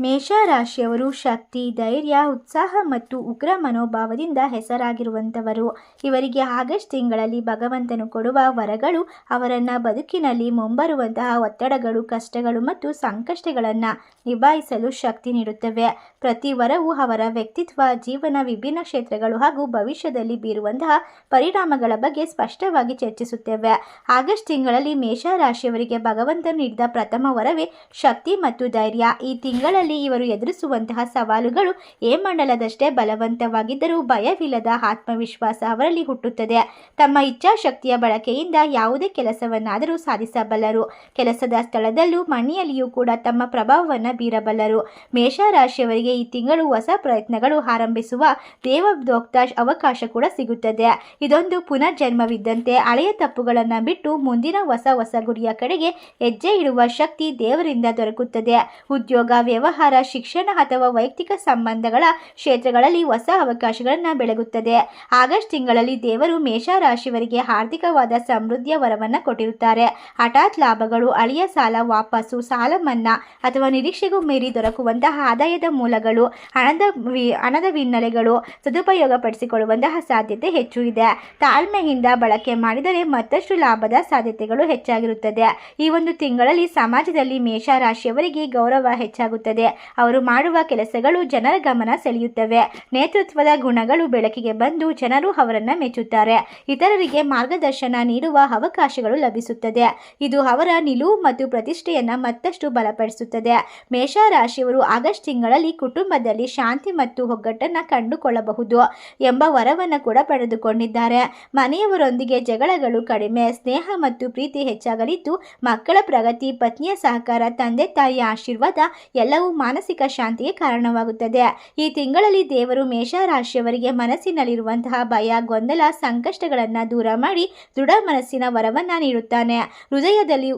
ಮೇಷರಾಶಿಯವರು ಶಕ್ತಿ, ಧೈರ್ಯ, ಉತ್ಸಾಹ ಮತ್ತು ಉಗ್ರ ಮನೋಭಾವದಿಂದ ಹೆಸರಾಗಿರುವಂಥವರು. ಇವರಿಗೆ ಆಗಸ್ಟ್ ತಿಂಗಳಲ್ಲಿ ಭಗವಂತನು ಕೊಡುವ ವರಗಳು ಅವರನ್ನು ಬದುಕಿನಲ್ಲಿ ಮುಂಬರುವಂತಹ ಒತ್ತಡಗಳು, ಕಷ್ಟಗಳು ಮತ್ತು ಸಂಕಷ್ಟಗಳನ್ನು ನಿಭಾಯಿಸಲು ಶಕ್ತಿ ನೀಡುತ್ತವೆ. ಪ್ರತಿ ವರವು ಅವರ ವ್ಯಕ್ತಿತ್ವ, ಜೀವನ ವಿಭಿನ್ನ ಕ್ಷೇತ್ರಗಳು ಹಾಗೂ ಭವಿಷ್ಯದಲ್ಲಿ ಬೀರುವಂತಹ ಪರಿಣಾಮಗಳ ಬಗ್ಗೆ ಸ್ಪಷ್ಟವಾಗಿ ಚರ್ಚಿಸುತ್ತೇವೆ. ಆಗಸ್ಟ್ ತಿಂಗಳಲ್ಲಿ ಮೇಷರಾಶಿಯವರಿಗೆ ಭಗವಂತನು ನೀಡಿದ ಪ್ರಥಮ ವರವೇ ಶಕ್ತಿ ಮತ್ತು ಧೈರ್ಯ. ಈ ತಿಂಗಳಲ್ಲಿ ಇವರು ಎದುರಿಸುವಂತಹ ಸವಾಲುಗಳು ಏ ಮಂಡಲದಷ್ಟೇ ಬಲವಂತವಾಗಿದ್ದರೂ ಭಯವಿಲ್ಲದ ಆತ್ಮವಿಶ್ವಾಸ ಅವರಲ್ಲಿ ಹುಟ್ಟುತ್ತದೆ. ತಮ್ಮ ಇಚ್ಛಾಶಕ್ತಿಯ ಬಳಕೆಯಿಂದ ಯಾವುದೇ ಕೆಲಸವನ್ನಾದರೂ ಸಾಧಿಸಬಲ್ಲರು. ಕೆಲಸದ ಸ್ಥಳದಲ್ಲೂ ಮನೆಯಲ್ಲಿಯೂ ಕೂಡ ತಮ್ಮ ಪ್ರಭಾವವನ್ನು ಬೀರಬಲ್ಲರು. ಮೇಷರಾಶಿಯವರಿಗೆ ಈ ತಿಂಗಳು ಹೊಸ ಪ್ರಯತ್ನಗಳು ಆರಂಭಿಸುವ ದೇವದೋಕ್ತ ಅವಕಾಶ ಕೂಡ ಸಿಗುತ್ತದೆ. ಇದೊಂದು ಪುನರ್ಜನ್ಮವಿದ್ದಂತೆ ಹಳೆಯ ತಪ್ಪುಗಳನ್ನು ಬಿಟ್ಟು ಮುಂದಿನ ಹೊಸ ಹೊಸ ಗುರಿಯ ಕಡೆಗೆ ಹೆಜ್ಜೆ ಇಡುವ ಶಕ್ತಿ ದೇವರಿಂದ ದೊರಕುತ್ತದೆ. ಉದ್ಯೋಗ, ವ್ಯವಹಾರ ಶಿಕ್ಷಣ ಅಥವಾ ವೈಯಕ್ತಿಕ ಸಂಬಂಧಗಳ ಕ್ಷೇತ್ರಗಳಲ್ಲಿ ಹೊಸ ಅವಕಾಶಗಳನ್ನು ಬೆಳಗುತ್ತದೆ. ಆಗಸ್ಟ್ ತಿಂಗಳಲ್ಲಿ ದೇವರು ಮೇಷರಾಶಿಯವರಿಗೆ ಆರ್ಥಿಕವಾದ ಸಮೃದ್ಧಿಯ ವರವನ್ನು ಕೊಟ್ಟಿರುತ್ತಾರೆ. ಹಠಾತ್ ಲಾಭಗಳು, ಅಳಿಯ ಸಾಲ, ವಾಪಸ್ಸು, ಸಾಲ ಮನ್ನಾ ಅಥವಾ ನಿರೀಕ್ಷೆಗೂ ಮೀರಿ ದೊರಕುವಂತಹ ಆದಾಯದ ಮೂಲಗಳು, ಹಣದ ಹಣದ ಹಿನ್ನೆಲೆಗಳು ಸದುಪಯೋಗಪಡಿಸಿಕೊಳ್ಳುವಂತಹ ಸಾಧ್ಯತೆ ಹೆಚ್ಚು ಇದೆ. ತಾಳ್ಮೆಯಿಂದ ಬಳಕೆ ಮಾಡಿದರೆ ಮತ್ತಷ್ಟು ಲಾಭದ ಸಾಧ್ಯತೆಗಳು ಹೆಚ್ಚಾಗಿರುತ್ತದೆ. ಈ ಒಂದು ತಿಂಗಳಲ್ಲಿ ಸಮಾಜದಲ್ಲಿ ಮೇಷರಾಶಿಯವರಿಗೆ ಗೌರವ ಹೆಚ್ಚಾಗುತ್ತದೆ. ಅವರು ಮಾಡುವ ಕೆಲಸಗಳು ಜನರ ಗಮನ ಸೆಳೆಯುತ್ತವೆ. ನೇತೃತ್ವದ ಗುಣಗಳು ಬೆಳಕಿಗೆ ಬಂದು ಜನರು ಅವರನ್ನು ಮೆಚ್ಚುತ್ತಾರೆ. ಇತರರಿಗೆ ಮಾರ್ಗದರ್ಶನ ನೀಡುವ ಅವಕಾಶಗಳು ಲಭಿಸುತ್ತದೆ. ಇದು ಅವರ ನಿಲುವು ಮತ್ತು ಪ್ರತಿಷ್ಠೆಯನ್ನು ಮತ್ತಷ್ಟು ಬಲಪಡಿಸುತ್ತದೆ. ಮೇಷರಾಶಿಯವರು ಆಗಸ್ಟ್ ತಿಂಗಳಲ್ಲಿ ಕುಟುಂಬದಲ್ಲಿ ಶಾಂತಿ ಮತ್ತು ಒಗ್ಗಟ್ಟನ್ನು ಕಂಡುಕೊಳ್ಳಬಹುದು ಎಂಬ ವರವನ್ನು ಕೂಡ ಪಡೆದುಕೊಂಡಿದ್ದಾರೆ. ಮನೆಯವರೊಂದಿಗೆ ಜಗಳಗಳು ಕಡಿಮೆ, ಸ್ನೇಹ ಮತ್ತು ಪ್ರೀತಿ ಹೆಚ್ಚಾಗಲಿದ್ದು, ಮಕ್ಕಳ ಪ್ರಗತಿ, ಪತ್ನಿಯ ಸಹಕಾರ, ತಂದೆ ತಾಯಿಯ ಆಶೀರ್ವಾದ ಎಲ್ಲವೂ ಮಾನಸಿಕ ಶಾಂತಿಗೆ ಕಾರಣವಾಗುತ್ತದೆ. ಈ ತಿಂಗಳಲ್ಲಿ ದೇವರು ಮೇಷರಾಶಿಯವರಿಗೆ ಮನಸ್ಸಿನಲ್ಲಿರುವಂತಹ ಭಯ, ಗೊಂದಲ, ಸಂಕಷ್ಟಗಳನ್ನು ದೂರ ಮಾಡಿ ದೃಢ ಮನಸ್ಸಿನ ವರವನ್ನು ನೀಡುತ್ತಾನೆ. ಹೃದಯದಲ್ಲಿ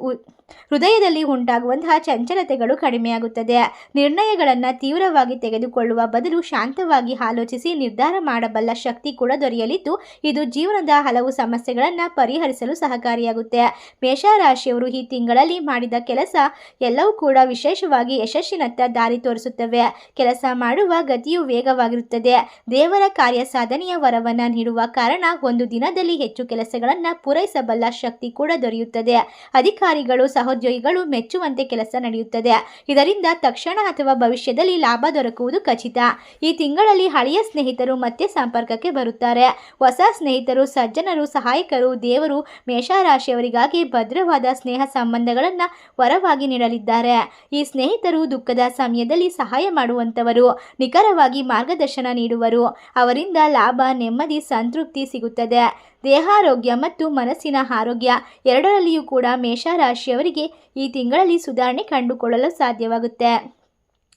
ಹೃದಯದಲ್ಲಿ ಉಂಟಾಗುವಂತಹ ಚಂಚಲತೆಗಳು ಕಡಿಮೆಯಾಗುತ್ತದೆ. ನಿರ್ಣಯಗಳನ್ನು ತೀವ್ರವಾಗಿ ತೆಗೆದುಕೊಳ್ಳುವ ಬದಲು ಶಾಂತವಾಗಿ ಆಲೋಚಿಸಿ ನಿರ್ಧಾರ ಮಾಡಬಲ್ಲ ಶಕ್ತಿ ಕೂಡ ದೊರೆಯಲಿದ್ದು, ಇದು ಜೀವನದ ಹಲವು ಸಮಸ್ಯೆಗಳನ್ನು ಪರಿಹರಿಸಲು ಸಹಕಾರಿಯಾಗುತ್ತೆ. ಮೇಷರಾಶಿಯವರು ಈ ತಿಂಗಳಲ್ಲಿ ಮಾಡಿದ ಕೆಲಸ ಎಲ್ಲವೂ ಕೂಡ ವಿಶೇಷವಾಗಿ ಯಶಸ್ಸಿನತ್ತ ದಾರಿ ತೋರಿಸುತ್ತವೆ. ಕೆಲಸ ಮಾಡುವ ಗತಿಯು ವೇಗವಾಗಿರುತ್ತದೆ. ದೇವರ ಕಾರ್ಯ ಸಾಧನೆಯ ವರವನ್ನು ನೀಡುವ ಕಾರಣ ಒಂದು ದಿನದಲ್ಲಿ ಹೆಚ್ಚು ಕೆಲಸಗಳನ್ನು ಪೂರೈಸಬಲ್ಲ ಶಕ್ತಿ ಕೂಡ ದೊರೆಯುತ್ತದೆ. ಅಧಿಕಾರಿಗಳು ಸಹೋದ್ಯೋಗಿಗಳು ಮೆಚ್ಚುವಂತೆ ಕೆಲಸ ನಡೆಯುತ್ತದೆ. ಇದರಿಂದ ತಕ್ಷಣ ಅಥವಾ ಭವಿಷ್ಯದಲ್ಲಿ ಲಾಭ ದೊರಕುವುದು ಖಚಿತ. ಈ ತಿಂಗಳಲ್ಲಿ ಹಳೆಯ ಸ್ನೇಹಿತರು ಮತ್ತೆ ಸಂಪರ್ಕಕ್ಕೆ ಬರುತ್ತಾರೆ. ಹೊಸ ಸ್ನೇಹಿತರು, ಸಜ್ಜನರು, ಸಹಾಯಕರು, ದೇವರು ಮೇಷರಾಶಿಯವರಿಗಾಗಿ ಭದ್ರವಾದ ಸ್ನೇಹ ಸಂಬಂಧಗಳನ್ನು ವರವಾಗಿ ನೀಡಲಿದ್ದಾರೆ. ಈ ಸ್ನೇಹಿತರು ದುಃಖದ ಸಮಯದಲ್ಲಿ ಸಹಾಯ ಮಾಡುವಂಥವರು, ನಿಖರವಾಗಿ ಮಾರ್ಗದರ್ಶನ ನೀಡುವರು. ಅವರಿಂದ ಲಾಭ, ನೆಮ್ಮದಿ, ಸಂತೃಪ್ತಿ ಸಿಗುತ್ತದೆ. ದೇಹಾರೋಗ್ಯ ಮತ್ತು ಮನಸ್ಸಿನ ಆರೋಗ್ಯ ಎರಡರಲ್ಲಿಯೂ ಕೂಡ ಮೇಷರಾಶಿಯವರಿಗೆ ಈ ತಿಂಗಳಲ್ಲಿ ಸುಧಾರಣೆ ಕಂಡುಕೊಳ್ಳಲು ಸಾಧ್ಯವಾಗುತ್ತೆ.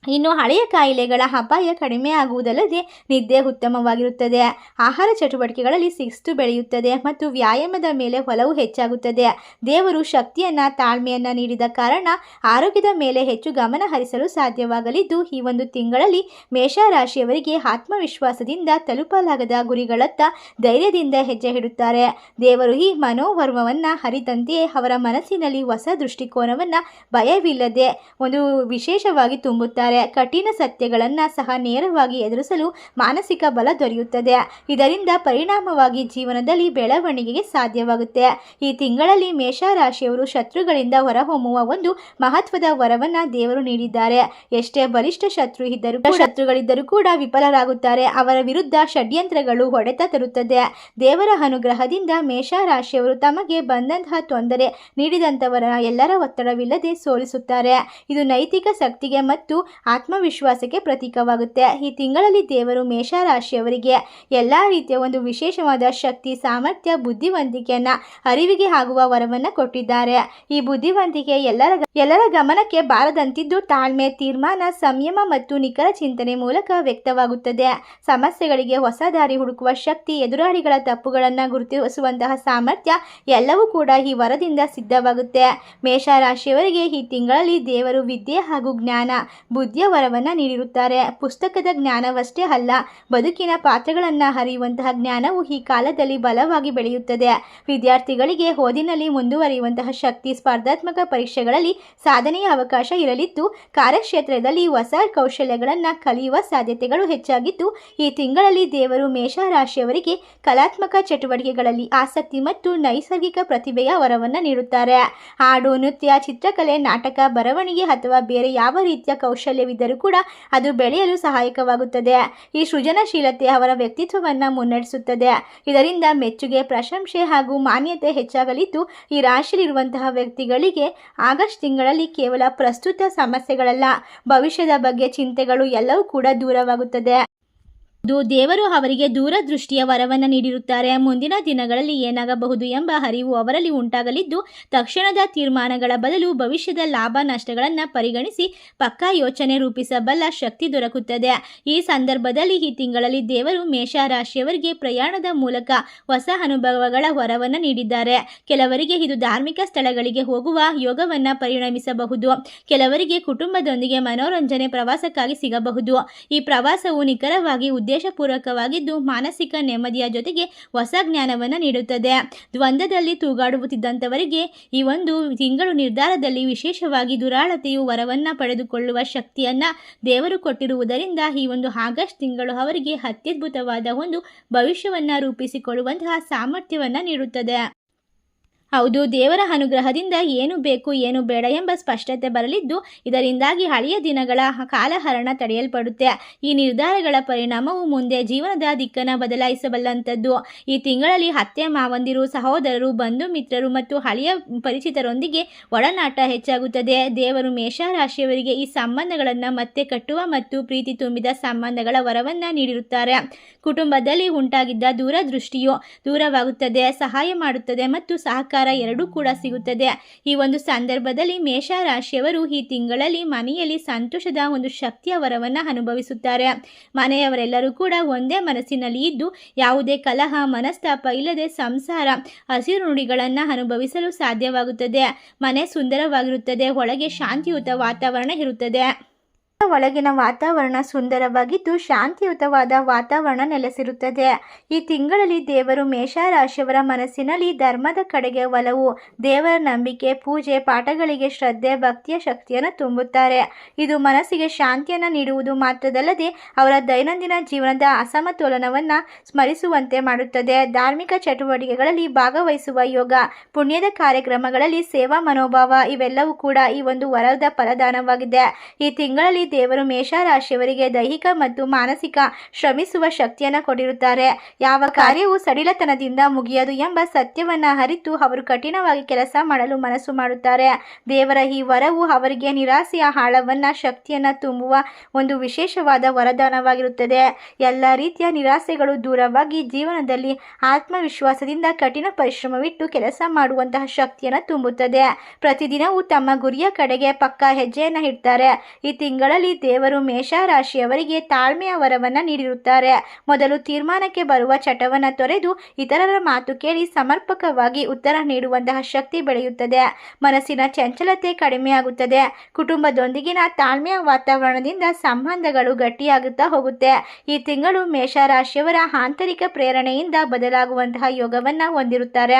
ಇನ್ನು ಹಳೆಯ ಕಾಯಿಲೆಗಳ ಅಪಾಯ ಕಡಿಮೆ ಆಗುವುದಲ್ಲದೆ ನಿದ್ದೆ ಉತ್ತಮವಾಗಿರುತ್ತದೆ. ಆಹಾರ ಚಟುವಟಿಕೆಗಳಲ್ಲಿ ಶಿಸ್ತು ಬೆಳೆಯುತ್ತದೆ ಮತ್ತು ವ್ಯಾಯಾಮದ ಮೇಲೆ ಒಲವು ಹೆಚ್ಚಾಗುತ್ತದೆ. ದೇವರು ಶಕ್ತಿಯನ್ನು, ತಾಳ್ಮೆಯನ್ನು ನೀಡಿದ ಕಾರಣ ಆರೋಗ್ಯದ ಮೇಲೆ ಹೆಚ್ಚು ಗಮನ ಹರಿಸಲು ಸಾಧ್ಯವಾಗಲಿದ್ದು, ಈ ಒಂದು ತಿಂಗಳಲ್ಲಿ ಮೇಷರಾಶಿಯವರಿಗೆ ಆತ್ಮವಿಶ್ವಾಸದಿಂದ ತಲುಪಲಾಗದ ಗುರಿಗಳತ್ತ ಧೈರ್ಯದಿಂದ ಹೆಜ್ಜೆ ಇಡುತ್ತಾರೆ. ದೇವರು ಈ ಮನೋವರ್ಮವನ್ನು ಹರಿದಂತೆಯೇ ಅವರ ಮನಸ್ಸಿನಲ್ಲಿ ಹೊಸ ದೃಷ್ಟಿಕೋನವನ್ನು ಭಯವಿಲ್ಲದೆ ಒಂದು ವಿಶೇಷವಾಗಿ ತುಂಬುತ್ತಾರೆ. ಕಠಿಣ ಸತ್ಯಗಳನ್ನು ಸಹ ನೇರವಾಗಿ ಎದುರಿಸಲು ಮಾನಸಿಕ ಬಲ ದೊರೆಯುತ್ತದೆ. ಇದರಿಂದ ಪರಿಣಾಮವಾಗಿ ಜೀವನದಲ್ಲಿ ಬೆಳವಣಿಗೆಗೆ ಸಾಧ್ಯವಾಗುತ್ತೆ. ಈ ತಿಂಗಳಲ್ಲಿ ಮೇಷರಾಶಿಯವರು ಶತ್ರುಗಳಿಂದ ಹೊರಹೊಮ್ಮುವ ಒಂದು ಮಹತ್ವದ ವರವನ್ನು ದೇವರು ನೀಡಿದ್ದಾರೆ. ಎಷ್ಟೇ ಬಲಿಷ್ಠ ಶತ್ರು ಇದ್ದರೂ ಶತ್ರುಗಳಿದ್ದರೂ ಕೂಡ ವಿಫಲರಾಗುತ್ತಾರೆ. ಅವರ ವಿರುದ್ಧ ಷಡ್ಯಂತ್ರಗಳು ಹೊಡೆತ ತರುತ್ತದೆ. ದೇವರ ಅನುಗ್ರಹದಿಂದ ಮೇಷರಾಶಿಯವರು ತಮಗೆ ಬಂದಂತಹ ತೊಂದರೆ ನೀಡಿದಂಥವರ ಎಲ್ಲರ ಒತ್ತಡವಿಲ್ಲದೆ ಸೋಲಿಸುತ್ತಾರೆ. ಇದು ನೈತಿಕ ಶಕ್ತಿಗೆ ಮತ್ತು ಆತ್ಮವಿಶ್ವಾಸಕ್ಕೆ ಪ್ರತೀಕವಾಗುತ್ತೆ. ಈ ತಿಂಗಳಲ್ಲಿ ದೇವರು ಮೇಷರಾಶಿಯವರಿಗೆ ಎಲ್ಲ ರೀತಿಯ ಒಂದು ವಿಶೇಷವಾದ ಶಕ್ತಿ, ಸಾಮರ್ಥ್ಯ, ಬುದ್ಧಿವಂತಿಕೆಯನ್ನು ಅರಿವಿಗೆ ಆಗುವ ವರವನ್ನು ಕೊಟ್ಟಿದ್ದಾರೆ. ಈ ಬುದ್ಧಿವಂತಿಕೆ ಎಲ್ಲರ ಎಲ್ಲರ ಗಮನಕ್ಕೆ ಬಾರದಂತಿದ್ದು ತಾಳ್ಮೆ, ತೀರ್ಮಾನ, ಸಂಯಮ ಮತ್ತು ನಿಖರ ಚಿಂತನೆ ಮೂಲಕ ವ್ಯಕ್ತವಾಗುತ್ತದೆ. ಸಮಸ್ಯೆಗಳಿಗೆ ಹೊಸ ದಾರಿ ಹುಡುಕುವ ಶಕ್ತಿ, ಎದುರಾಳಿಗಳ ತಪ್ಪುಗಳನ್ನು ಗುರುತಿಸುವಂತಹ ಸಾಮರ್ಥ್ಯ ಎಲ್ಲವೂ ಕೂಡ ಈ ವರದಿಂದ ಸಿದ್ಧವಾಗುತ್ತೆ. ಮೇಷರಾಶಿಯವರಿಗೆ ಈ ತಿಂಗಳಲ್ಲಿ ದೇವರು ವಿದ್ಯೆ ಹಾಗೂ ಜ್ಞಾನ, ಬುದ್ಧಿ ವರವನ್ನು ನೀಡಿರುತ್ತಾರೆ. ಪುಸ್ತಕದ ಜ್ಞಾನವಷ್ಟೇ ಅಲ್ಲ, ಬದುಕಿನ ಪಾತ್ರಗಳನ್ನು ಹರಿಯುವಂತಹ ಜ್ಞಾನವು ಈ ಕಾಲದಲ್ಲಿ ಬಲವಾಗಿ ಬೆಳೆಯುತ್ತದೆ. ವಿದ್ಯಾರ್ಥಿಗಳಿಗೆ ಓದಿನಲ್ಲಿ ಮುಂದುವರಿಯುವಂತಹ ಶಕ್ತಿ, ಸ್ಪರ್ಧಾತ್ಮಕ ಪರೀಕ್ಷೆಗಳಲ್ಲಿ ಸಾಧನೆಯ ಅವಕಾಶ ಇರಲಿದ್ದು, ಕಾರ್ಯಕ್ಷೇತ್ರದಲ್ಲಿ ಹೊಸ ಕೌಶಲ್ಯಗಳನ್ನು ಕಲಿಯುವ ಸಾಧ್ಯತೆಗಳು ಹೆಚ್ಚಾಗಿದ್ದು, ಈ ತಿಂಗಳಲ್ಲಿ ದೇವರು ಮೇಷ ರಾಶಿಯವರಿಗೆ ಕಲಾತ್ಮಕ ಚಟುವಟಿಕೆಗಳಲ್ಲಿ ಆಸಕ್ತಿ ಮತ್ತು ನೈಸರ್ಗಿಕ ಪ್ರತಿಭೆಯ ವರವನ್ನು ನೀಡುತ್ತಾರೆ. ಹಾಡು, ನೃತ್ಯ, ಚಿತ್ರಕಲೆ, ನಾಟಕ, ಬರವಣಿಗೆ ಅಥವಾ ಬೇರೆ ಯಾವ ರೀತಿಯ ಕೌಶಲ್ಯವಿದ್ದರೂ ಕೂಡ ಅದು ಬೆಳೆಯಲು ಸಹಾಯಕವಾಗುತ್ತದೆ. ಈ ಸೃಜನಶೀಲತೆ ಅವರ ವ್ಯಕ್ತಿತ್ವವನ್ನು ಮುನ್ನಡೆಸುತ್ತದೆ. ಇದರಿಂದ ಮೆಚ್ಚುಗೆ, ಪ್ರಶಂಸೆ ಹಾಗೂ ಮಾನ್ಯತೆ ಹೆಚ್ಚಾಗಲಿದ್ದು, ಈ ರಾಶಿಯಲ್ಲಿರುವಂತಹ ವ್ಯಕ್ತಿಗಳಿಗೆ ಆಗಸ್ಟ್ ತಿಂಗಳಲ್ಲಿ ಕೇವಲ ಪ್ರಸ್ತುತ ಸಮಸ್ಯೆಗಳಲ್ಲ, ಭವಿಷ್ಯದ ಬಗ್ಗೆ ಚಿಂತೆಗಳು ಎಲ್ಲವೂ ಕೂಡ ದೂರವಾಗುತ್ತದೆ. ಇದು ದೇವರು ಅವರಿಗೆ ದೂರದೃಷ್ಟಿಯ ವರವನ್ನು ನೀಡಿರುತ್ತಾರೆ. ಮುಂದಿನ ದಿನಗಳಲ್ಲಿ ಏನಾಗಬಹುದು ಎಂಬ ಅರಿವು ಅವರಲ್ಲಿ ಉಂಟಾಗಲಿದ್ದು, ತಕ್ಷಣದ ತೀರ್ಮಾನಗಳ ಬದಲು ಭವಿಷ್ಯದ ಲಾಭ ನಷ್ಟಗಳನ್ನು ಪರಿಗಣಿಸಿ ಪಕ್ಕಾ ಯೋಚನೆ ರೂಪಿಸಬಲ್ಲ ಶಕ್ತಿ ದೊರಕುತ್ತದೆ. ಈ ಸಂದರ್ಭದಲ್ಲಿ ಈ ತಿಂಗಳಲ್ಲಿ ದೇವರು ಮೇಷ ರಾಶಿಯವರಿಗೆ ಪ್ರಯಾಣದ ಮೂಲಕ ಹೊಸ ಅನುಭವಗಳ ವರವನ್ನು ನೀಡಿದ್ದಾರೆ. ಕೆಲವರಿಗೆ ಇದು ಧಾರ್ಮಿಕ ಸ್ಥಳಗಳಿಗೆ ಹೋಗುವ ಯೋಗವನ್ನು ಪರಿಣಮಿಸಬಹುದು. ಕೆಲವರಿಗೆ ಕುಟುಂಬದೊಂದಿಗೆ ಮನೋರಂಜನೆ ಪ್ರವಾಸಕ್ಕಾಗಿ ಸಿಗಬಹುದು. ಈ ಪ್ರವಾಸವು ನಿಖರವಾಗಿ ಉದ್ದೇಶಪೂರ್ವಕವಾಗಿದ್ದು ಮಾನಸಿಕ ನೆಮ್ಮದಿಯ ಜೊತೆಗೆ ಹೊಸ ಜ್ಞಾನವನ್ನು ನೀಡುತ್ತದೆ. ದ್ವಂದ್ವದಲ್ಲಿ ತೂಗಾಡುತ್ತಿದ್ದಂಥವರಿಗೆ ಈ ಒಂದು ತಿಂಗಳು ನಿರ್ಧಾರದಲ್ಲಿ ವಿಶೇಷವಾಗಿ ದುರಾಳತೆಯು ವರವನ್ನು ಪಡೆದುಕೊಳ್ಳುವ ಶಕ್ತಿಯನ್ನು ದೇವರು ಕೊಟ್ಟಿರುವುದರಿಂದ ಈ ಒಂದು ಆಗಸ್ಟ್ ತಿಂಗಳು ಅವರಿಗೆ ಅತ್ಯದ್ಭುತವಾದ ಒಂದು ಭವಿಷ್ಯವನ್ನು ರೂಪಿಸಿಕೊಳ್ಳುವಂತಹ ಸಾಮರ್ಥ್ಯವನ್ನು ನೀಡುತ್ತದೆ. ಹೌದು, ದೇವರ ಅನುಗ್ರಹದಿಂದ ಏನು ಬೇಕು, ಏನು ಬೇಡ ಎಂಬ ಸ್ಪಷ್ಟತೆ ಬರಲಿದ್ದು, ಇದರಿಂದಾಗಿ ಹಳೆಯ ದಿನಗಳ ಕಾಲಹರಣ ತಡೆಯಲ್ಪಡುತ್ತೆ. ಈ ನಿರ್ಧಾರಗಳ ಪರಿಣಾಮವು ಮುಂದೆ ಜೀವನದ ದಿಕ್ಕನ್ನು ಬದಲಾಯಿಸಬಲ್ಲಂಥದ್ದು. ಈ ತಿಂಗಳಲ್ಲಿ ಅತ್ತೆ ಮಾವಂದಿರು, ಸಹೋದರರು, ಬಂಧು ಮಿತ್ರರು ಮತ್ತು ಹಳೆಯ ಪರಿಚಿತರೊಂದಿಗೆ ಒಡನಾಟ ಹೆಚ್ಚಾಗುತ್ತದೆ. ದೇವರು ಮೇಷ ರಾಶಿಯವರಿಗೆ ಈ ಸಂಬಂಧಗಳನ್ನು ಮತ್ತೆ ಕಟ್ಟುವ ಮತ್ತು ಪ್ರೀತಿ ತುಂಬಿದ ಸಂಬಂಧಗಳ ವರವನ್ನು ನೀಡಿರುತ್ತಾರೆ. ಕುಟುಂಬದಲ್ಲಿ ಉಂಟಾಗಿದ್ದ ದೂರದೃಷ್ಟಿಯು ದೂರವಾಗುತ್ತದೆ, ಸಹಾಯ ಮಾಡುತ್ತದೆ ಮತ್ತು ಸಹಕಾರ ಎರಡೂ ಕೂಡ ಸಿಗುತ್ತದೆ. ಈ ಒಂದು ಸಂದರ್ಭದಲ್ಲಿ ಮೇಷ ರಾಶಿಯವರು ಈ ತಿಂಗಳಲ್ಲಿ ಮನೆಯಲ್ಲಿ ಸಂತೋಷದ ಒಂದು ಶಕ್ತಿಯ ವರವನ್ನು ಅನುಭವಿಸುತ್ತಾರೆ. ಮನೆಯವರೆಲ್ಲರೂ ಕೂಡ ಒಂದೇ ಮನಸ್ಸಿನಲ್ಲಿ ಇದ್ದು ಯಾವುದೇ ಕಲಹ, ಮನಸ್ತಾಪ ಇಲ್ಲದೆ ಸಂಸಾರ ಹಸಿರು ನುಡಿಗಳನ್ನು ಅನುಭವಿಸಲು ಸಾಧ್ಯವಾಗುತ್ತದೆ. ಮನೆ ಸುಂದರವಾಗಿರುತ್ತದೆ, ಒಳಗೆ ಶಾಂತಿಯುತ ವಾತಾವರಣ ಇರುತ್ತದೆ. ಒಳಗಿನ ವಾತಾವರಣ ಸುಂದರವಾಗಿದ್ದು ಶಾಂತಿಯುತವಾದ ವಾತಾವರಣ ನೆಲೆಸಿರುತ್ತದೆ. ಈ ತಿಂಗಳಲ್ಲಿ ದೇವರು ಮೇಷ ರಾಶಿಯವರ ಮನಸ್ಸಿನಲ್ಲಿ ಧರ್ಮದ ಕಡೆಗೆ ಒಲವು, ದೇವರ ನಂಬಿಕೆ, ಪೂಜೆ, ಪಾಠಗಳಿಗೆ ಶ್ರದ್ಧೆ, ಭಕ್ತಿಯ ಶಕ್ತಿಯನ್ನು ತುಂಬುತ್ತಾರೆ. ಇದು ಮನಸ್ಸಿಗೆ ಶಾಂತಿಯನ್ನು ನೀಡುವುದು ಮಾತ್ರದಲ್ಲದೆ ಅವರ ದೈನಂದಿನ ಜೀವನದ ಅಸಮತೋಲನವನ್ನು ಸ್ಮರಿಸುವಂತೆ ಮಾಡುತ್ತದೆ. ಧಾರ್ಮಿಕ ಚಟುವಟಿಕೆಗಳಲ್ಲಿ ಭಾಗವಹಿಸುವ ಯೋಗ, ಪುಣ್ಯದ ಕಾರ್ಯಕ್ರಮಗಳಲ್ಲಿ ಸೇವಾ ಮನೋಭಾವ ಇವೆಲ್ಲವೂ ಕೂಡ ಈ ಒಂದು ವರದ ಫಲದಾನವಾಗಿದೆ. ಈ ತಿಂಗಳಲ್ಲಿ ದೇವರು ಮೇಷರಾಶಿಯವರಿಗೆ ದೈಹಿಕ ಮತ್ತು ಮಾನಸಿಕ ಶ್ರಮಿಸುವ ಶಕ್ತಿಯನ್ನು ಕೊಟ್ಟಿರುತ್ತಾರೆ. ಯಾವ ಕಾರ್ಯವು ಸಡಿಲತನದಿಂದ ಮುಗಿಯದು ಎಂಬ ಸತ್ಯವನ್ನು ಅರಿತು ಅವರು ಕಠಿಣವಾಗಿ ಕೆಲಸ ಮಾಡಲು ಮನಸ್ಸು ಮಾಡುತ್ತಾರೆ. ದೇವರ ಈ ವರವು ಅವರಿಗೆ ನಿರಾಸೆಯ ಆಳವನ್ನು, ಶಕ್ತಿಯನ್ನು ತುಂಬುವ ಒಂದು ವಿಶೇಷವಾದ ವರದಾನವಾಗಿರುತ್ತದೆ. ಎಲ್ಲ ರೀತಿಯ ನಿರಾಸೆಗಳು ದೂರವಾಗಿ ಜೀವನದಲ್ಲಿ ಆತ್ಮವಿಶ್ವಾಸದಿಂದ ಕಠಿಣ ಪರಿಶ್ರಮವಿಟ್ಟು ಕೆಲಸ ಮಾಡುವಂತಹ ಶಕ್ತಿಯನ್ನು ತುಂಬುತ್ತದೆ. ಪ್ರತಿದಿನವೂ ತಮ್ಮ ಗುರಿಯ ಕಡೆಗೆ ಪಕ್ಕಾ ಹೆಜ್ಜೆಯನ್ನು ಇಡ್ತಾರೆ. ಈ ತಿಂಗಳಲ್ಲಿ ದೇವರು ಮೇಷ ರಾಶಿಯವರಿಗೆ ತಾಳ್ಮೆಯ ವರವನ್ನು ನೀಡಿರುತ್ತಾರೆ. ಮೊದಲು ತೀರ್ಮಾನಕ್ಕೆ ಬರುವ ಚಟವನ್ನು ತೊರೆದು ಇತರರ ಮಾತು ಕೇಳಿ ಸಮರ್ಪಕವಾಗಿ ಉತ್ತರ ನೀಡುವಂತಹ ಶಕ್ತಿ ಬೆಳೆಯುತ್ತದೆ. ಮನಸ್ಸಿನ ಚಂಚಲತೆ ಕಡಿಮೆಯಾಗುತ್ತದೆ. ಕುಟುಂಬದೊಂದಿಗಿನ ತಾಳ್ಮೆಯ ವಾತಾವರಣದಿಂದ ಸಂಬಂಧಗಳು ಗಟ್ಟಿಯಾಗುತ್ತಾ ಹೋಗುತ್ತೆ. ಈ ತಿಂಗಳು ಮೇಷ ರಾಶಿಯವರ ಆಂತರಿಕ ಪ್ರೇರಣೆಯಿಂದ ಬದಲಾಗುವಂತಹ ಯೋಗವನ್ನ ಹೊಂದಿರುತ್ತಾರೆ.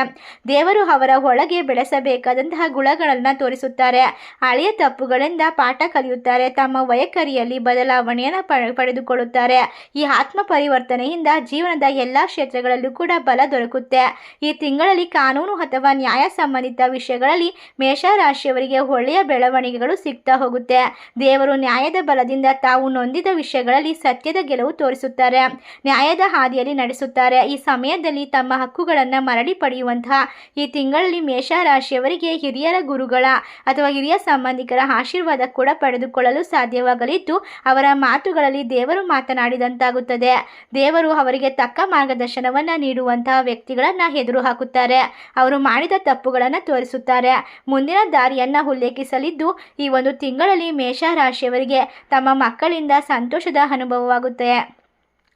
ದೇವರು ಅವರ ಒಳಗೆ ಬೆಳೆಸಬೇಕಾದಂತಹ ಗುಣಗಳನ್ನು ತೋರಿಸುತ್ತಾರೆ. ಹಳೆಯ ತಪ್ಪುಗಳಿಂದ ಪಾಠ ಕಲಿಯುತ್ತಾರೆ. ತಮ್ಮ ವೈಖರಿಯಲ್ಲಿ ಬದಲಾವಣೆಯನ್ನು ಪಡೆದುಕೊಳ್ಳುತ್ತಾರೆ. ಈ ಆತ್ಮ ಪರಿವರ್ತನೆಯಿಂದ ಜೀವನದ ಎಲ್ಲ ಕ್ಷೇತ್ರಗಳಲ್ಲೂ ಕೂಡ ಬಲ ದೊರಕುತ್ತೆ. ಈ ತಿಂಗಳಲ್ಲಿ ಕಾನೂನು ಅಥವಾ ನ್ಯಾಯ ಸಂಬಂಧಿತ ವಿಷಯಗಳಲ್ಲಿ ಮೇಷರಾಶಿಯವರಿಗೆ ಒಳ್ಳೆಯ ಬೆಳವಣಿಗೆಗಳು ಸಿಗ್ತಾ ಹೋಗುತ್ತೆ. ದೇವರು ನ್ಯಾಯದ ಬಲದಿಂದ ತಾವು ನೊಂದಿದ ವಿಷಯಗಳಲ್ಲಿ ಸತ್ಯದ ಗೆಲುವು ತೋರಿಸುತ್ತಾರೆ. ನ್ಯಾಯದ ಹಾದಿಯಲ್ಲಿ ನಡೆಸುತ್ತಾರೆ. ಈ ಸಮಯದಲ್ಲಿ ತಮ್ಮ ಹಕ್ಕುಗಳನ್ನು ಮರಳಿ ಪಡೆಯುವಂತಹ ಈ ತಿಂಗಳಲ್ಲಿ ಮೇಷರಾಶಿಯವರಿಗೆ ಹಿರಿಯರ ಗುರುಗಳ ಅಥವಾ ಹಿರಿಯ ಸಂಬಂಧಿಕರ ಆಶೀರ್ವಾದ ಕೂಡ ಪಡೆದುಕೊಳ್ಳಲು ಸಾಧ್ಯವಾಗಲಿದ್ದು ಅವರ ಮಾತುಗಳಲ್ಲಿ ದೇವರು ಮಾತನಾಡಿದಂತಾಗುತ್ತದೆ. ದೇವರು ಅವರಿಗೆ ತಕ್ಕ ಮಾರ್ಗದರ್ಶನವನ್ನು ನೀಡುವಂತಹ ವ್ಯಕ್ತಿಗಳನ್ನು ಎದುರು ಹಾಕುತ್ತಾರೆ. ಅವರು ಮಾಡಿದ ತಪ್ಪುಗಳನ್ನು ತೋರಿಸುತ್ತಾರೆ. ಮುಂದಿನ ದಾರಿಯನ್ನು ಉಲ್ಲೇಖಿಸಲಿದ್ದು ಈ ಒಂದು ತಿಂಗಳಲ್ಲಿ ಮೇಷರಾಶಿಯವರಿಗೆ ತಮ್ಮ ಮಕ್ಕಳಿಂದ ಸಂತೋಷದ ಅನುಭವವಾಗುತ್ತೆ.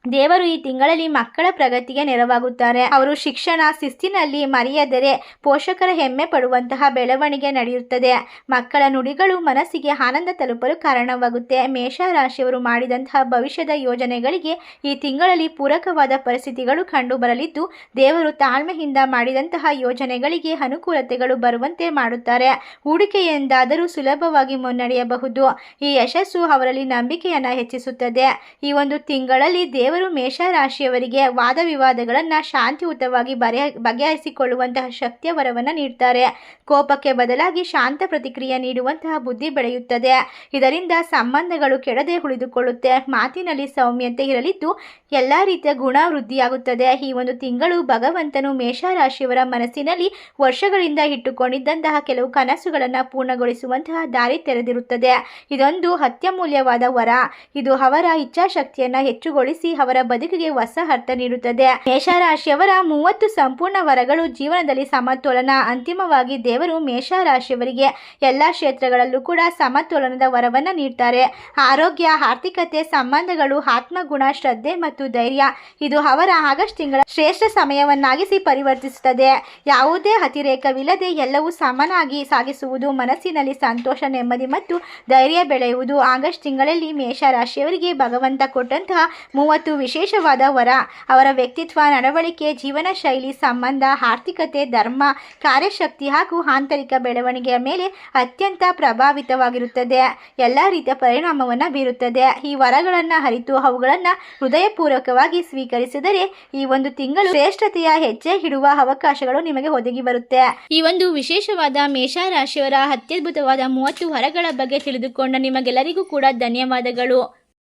ದೇವರು ಈ ತಿಂಗಳಲ್ಲಿ ಮಕ್ಕಳ ಪ್ರಗತಿಗೆ ನೆರವಾಗುತ್ತಾರೆ. ಅವರು ಶಿಕ್ಷಣ ಶಿಸ್ತಿನಲ್ಲಿ ಮರೆಯದರೆ ಪೋಷಕರ ಹೆಮ್ಮೆ ಪಡುವಂತಹ ಬೆಳವಣಿಗೆ ನಡೆಯುತ್ತದೆ. ಮಕ್ಕಳ ನುಡಿಗಳು ಮನಸ್ಸಿಗೆ ಆನಂದ ತಲುಪಲು ಕಾರಣವಾಗುತ್ತೆ. ಮೇಷರಾಶಿಯವರು ಮಾಡಿದಂತಹ ಭವಿಷ್ಯದ ಯೋಜನೆಗಳಿಗೆ ಈ ತಿಂಗಳಲ್ಲಿ ಪೂರಕವಾದ ಪರಿಸ್ಥಿತಿಗಳು ಕಂಡು ಬರಲಿದ್ದು ದೇವರು ತಾಳ್ಮೆಯಿಂದ ಮಾಡಿದಂತಹ ಯೋಜನೆಗಳಿಗೆ ಅನುಕೂಲತೆಗಳು ಬರುವಂತೆ ಮಾಡುತ್ತಾರೆ. ಹೂಡಿಕೆಯಿಂದಾದರೂ ಸುಲಭವಾಗಿ ಮುನ್ನಡೆಯಬಹುದು. ಈ ಯಶಸ್ಸು ಅವರಲ್ಲಿ ನಂಬಿಕೆಯನ್ನು ಹೆಚ್ಚಿಸುತ್ತದೆ. ಈ ಒಂದು ತಿಂಗಳಲ್ಲಿ ದೇವರು ಮೇಷರಾಶಿಯವರಿಗೆ ವಾದ ವಿವಾದಗಳನ್ನು ಶಾಂತಿಯುತವಾಗಿ ಬರೆಯ ಬಗೆಹರಿಸಿಕೊಳ್ಳುವಂತಹ ಶಕ್ತಿಯ ವರವನ್ನು ನೀಡ್ತಾರೆ. ಕೋಪಕ್ಕೆ ಬದಲಾಗಿ ಶಾಂತ ಪ್ರತಿಕ್ರಿಯೆ ನೀಡುವಂತಹ ಬುದ್ಧಿ ಬೆಳೆಯುತ್ತದೆ. ಇದರಿಂದ ಸಂಬಂಧಗಳು ಕೆಡದೆ ಉಳಿದುಕೊಳ್ಳುತ್ತೆ. ಮಾತಿನಲ್ಲಿ ಸೌಮ್ಯತೆ ಇರಲಿದ್ದು ಎಲ್ಲ ರೀತಿಯ ಗುಣ ವೃದ್ಧಿಯಾಗುತ್ತದೆ. ಈ ಒಂದು ತಿಂಗಳು ಭಗವಂತನು ಮೇಷರಾಶಿಯವರ ಮನಸ್ಸಿನಲ್ಲಿ ವರ್ಷಗಳಿಂದ ಇಟ್ಟುಕೊಂಡಿದ್ದಂತಹ ಕೆಲವು ಕನಸುಗಳನ್ನು ಪೂರ್ಣಗೊಳಿಸುವಂತಹ ದಾರಿ ತೆರೆದಿರುತ್ತದೆ. ಇದೊಂದು ಅತ್ಯಮೂಲ್ಯವಾದ ವರ. ಇದು ಅವರ ಇಚ್ಛಾಶಕ್ತಿಯನ್ನು ಹೆಚ್ಚುಗೊಳಿಸಿ ಅವರ ಬದುಕಿಗೆ ಹೊಸ ಅರ್ಥ ನೀಡುತ್ತದೆ. ಮೇಷರಾಶಿಯವರ ಮೂವತ್ತು ಸಂಪೂರ್ಣ ವರಗಳು ಜೀವನದಲ್ಲಿ ಸಮತೋಲನ, ಅಂತಿಮವಾಗಿ ದೇವರು ಮೇಷರಾಶಿಯವರಿಗೆ ಎಲ್ಲಾ ಕ್ಷೇತ್ರಗಳಲ್ಲೂ ಕೂಡ ಸಮತೋಲನದ ವರವನ್ನು ನೀಡ್ತಾರೆ. ಆರೋಗ್ಯ, ಆರ್ಥಿಕತೆ ಸಂಬಂಧಗಳು, ಆತ್ಮಗುಣ, ಶ್ರದ್ಧೆ ಮತ್ತು ಧೈರ್ಯ ಇದು ಅವರ ಆಗಸ್ಟ್ ತಿಂಗಳ ಶ್ರೇಷ್ಠ ಸಮಯವನ್ನಾಗಿಸಿ ಪರಿವರ್ತಿಸುತ್ತದೆ. ಯಾವುದೇ ಅತಿರೇಕವಿಲ್ಲದೆ ಎಲ್ಲವೂ ಸಮನಾಗಿ ಸಾಗಿಸುವುದು, ಮನಸ್ಸಿನಲ್ಲಿ ಸಂತೋಷ, ನೆಮ್ಮದಿ ಮತ್ತು ಧೈರ್ಯ ಬೆಳೆಯುವುದು. ಆಗಸ್ಟ್ ತಿಂಗಳಲ್ಲಿ ಮೇಷರಾಶಿಯವರಿಗೆ ಭಗವಂತ ಕೊಟ್ಟಂತಹ ಮೂವತ್ತು ವಿಶೇಷವಾದ ವರ. ಅವರ ವ್ಯಕ್ತಿತ್ವ, ನಡವಳಿಕೆ, ಜೀವನ ಶೈಲಿ, ಸಂಬಂಧ, ಆರ್ಥಿಕತೆ, ಧರ್ಮ, ಕಾರ್ಯಶಕ್ತಿ ಹಾಗೂ ಆಂತರಿಕ ಬೆಳವಣಿಗೆಯ ಮೇಲೆ ಅತ್ಯಂತ ಪ್ರಭಾವಿತವಾಗಿರುತ್ತದೆ. ಎಲ್ಲ ರೀತಿಯ ಪರಿಣಾಮವನ್ನು ಬೀರುತ್ತದೆ. ಈ ವರಗಳನ್ನು ಅರಿತು ಅವುಗಳನ್ನು ಹೃದಯಪೂರ್ವಕವಾಗಿ ಸ್ವೀಕರಿಸಿದರೆ ಈ ಒಂದು ತಿಂಗಳು ಶ್ರೇಷ್ಠತೆಯ ಹೆಜ್ಜೆ ಇಡುವ ಅವಕಾಶಗಳು ನಿಮಗೆ ಒದಗಿ ಬರುತ್ತೆ. ಈ ಒಂದು ವಿಶೇಷವಾದ ಮೇಷರಾಶಿಯವರ ಅತ್ಯದ್ಭುತವಾದ ಮೂವತ್ತು ವರಗಳ ಬಗ್ಗೆ ತಿಳಿದುಕೊಂಡ ನಿಮಗೆಲ್ಲರಿಗೂ ಕೂಡ ಧನ್ಯವಾದಗಳು.